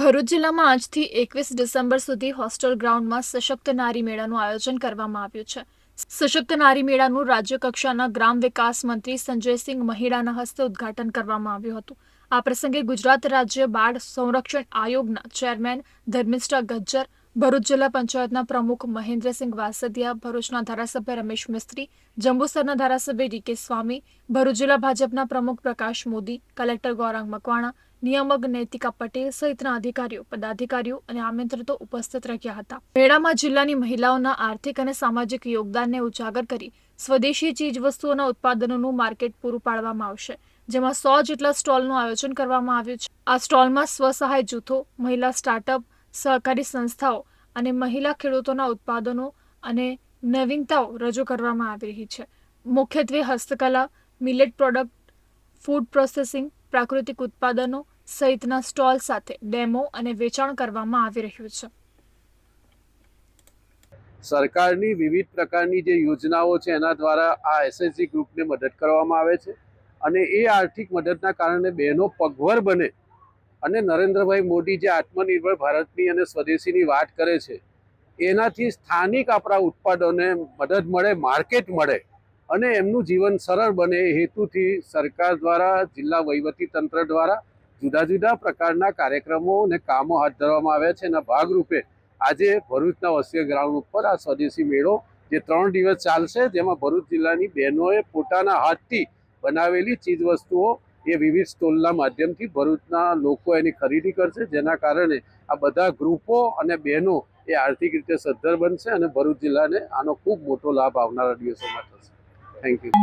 ભરૂચ જિલ્લામાં આજથી એકવીસ ડિસેમ્બર સુધી હોસ્ટેલ ગ્રાઉન્ડમાં સશક્ત નારી મેળાનું આયોજન કરવામાં આવ્યું છે. સશક્ત નારી મેળાનું રાજ્ય કક્ષાના ગ્રામ વિકાસ મંત્રી સંજયસિંહ મહિડાના હસ્તે ઉદ્ઘાટન કરવામાં આવ્યું હતું. આ પ્રસંગે ગુજરાત રાજ્ય બાળ સંરક્ષણ આયોગના ચેરમેન ધર્મિષ્ઠા ગજ્જર, ભરૂચ જિલ્લા પંચાયતના પ્રમુખ મહેન્દ્રસિંહ વાસદિયા, ભરૂચના ધારાસભ્ય રમેશ મિસ્ત્રી, જંબુસરના ધારાસભ્ય ડી કે સ્વામી, ભરૂચ જિલ્લા ભાજપના પ્રમુખ પ્રકાશ મોદી, કલેક્ટર ગૌરાંગ મકવાણા નિયામક, નૈતિકા પટેલ સહિતના અધિકારીઓ, પદાધિકારીઓ અને આમંત્રિતો ઉપસ્થિત રહ્યા હતા. મેળામાં જિલ્લાની મહિલાઓના આર્થિક અને સામાજિક યોગદાનને ઉજાગર કરી સ્વદેશી ચીજવસ્તુઓના ઉત્પાદનોનું માર્કેટ પૂરું પાડવામાં આવશે, જેમાં સો જેટલા સ્ટોલનું આયોજન કરવામાં આવ્યું છે. આ સ્ટોલમાં સ્વસહાય જૂથો, મહિલા સ્ટાર્ટઅપ, સહકારી સંસ્થાઓ અને મહિલા ખેડૂતોના ઉત્પાદનો અને નવીનતાઓ રજૂ કરવામાં આવી રહી છે. મુખ્યત્વે હસ્તકલા મિલેટ પ્રોડક્ટ ફૂડ પ્રોસેસિંગ પ્રાકૃતિક ઉત્પાદનો સહિતના સ્ટોલ સાથે ડેમો અને વેચાણ કરવામાં આવી રહ્યું છે. સરકારની વિવિધ પ્રકારની જે યોજનાઓ છે, એના દ્વારા આ એસએસજી ગ્રુપને મદદ કરવામાં આવે છે અને એ આર્થિક મદદના કારણે બહેનો પગભર બને અને નરેન્દ્રભાઈ મોદી જે આત્મનિર્ભર ભારતની અને સ્વદેશીની વાત કરે છે, એનાથી સ્થાનિક આપણા ઉત્પાદનોને મદદ મળે, માર્કેટ મળે અને એમનું જીવન સરળ બને હેતુથી સરકાર દ્વારા, જિલ્લા વહીવટી તંત્ર દ્વારા જુદા જુદા પ્રકારના કાર્યક્રમો અને કામો હાથ ધરવામાં આવ્યા છે એના ભાગરૂપે આજે ભરૂચના વસીય ગ્રાઉન્ડ ઉપર આ સ્વદેશી મેળો જે ત્રણ દિવસ ચાલશે, જેમાં ભરૂચ જિલ્લાની બહેનોએ પોતાના હાથથી બનાવેલી ચીજવસ્તુઓ એ વિવિધ સ્ટોલના માધ્યમથી ભરૂચના લોકો એની ખરીદી કરશે, જેના કારણે આ બધા ગ્રુપો અને બહેનો એ આર્થિક રીતે સદ્ધર બનશે અને ભરૂચ જિલ્લાને આનો ખૂબ મોટો લાભ આવનારા દિવસોમાં થશે. Thank you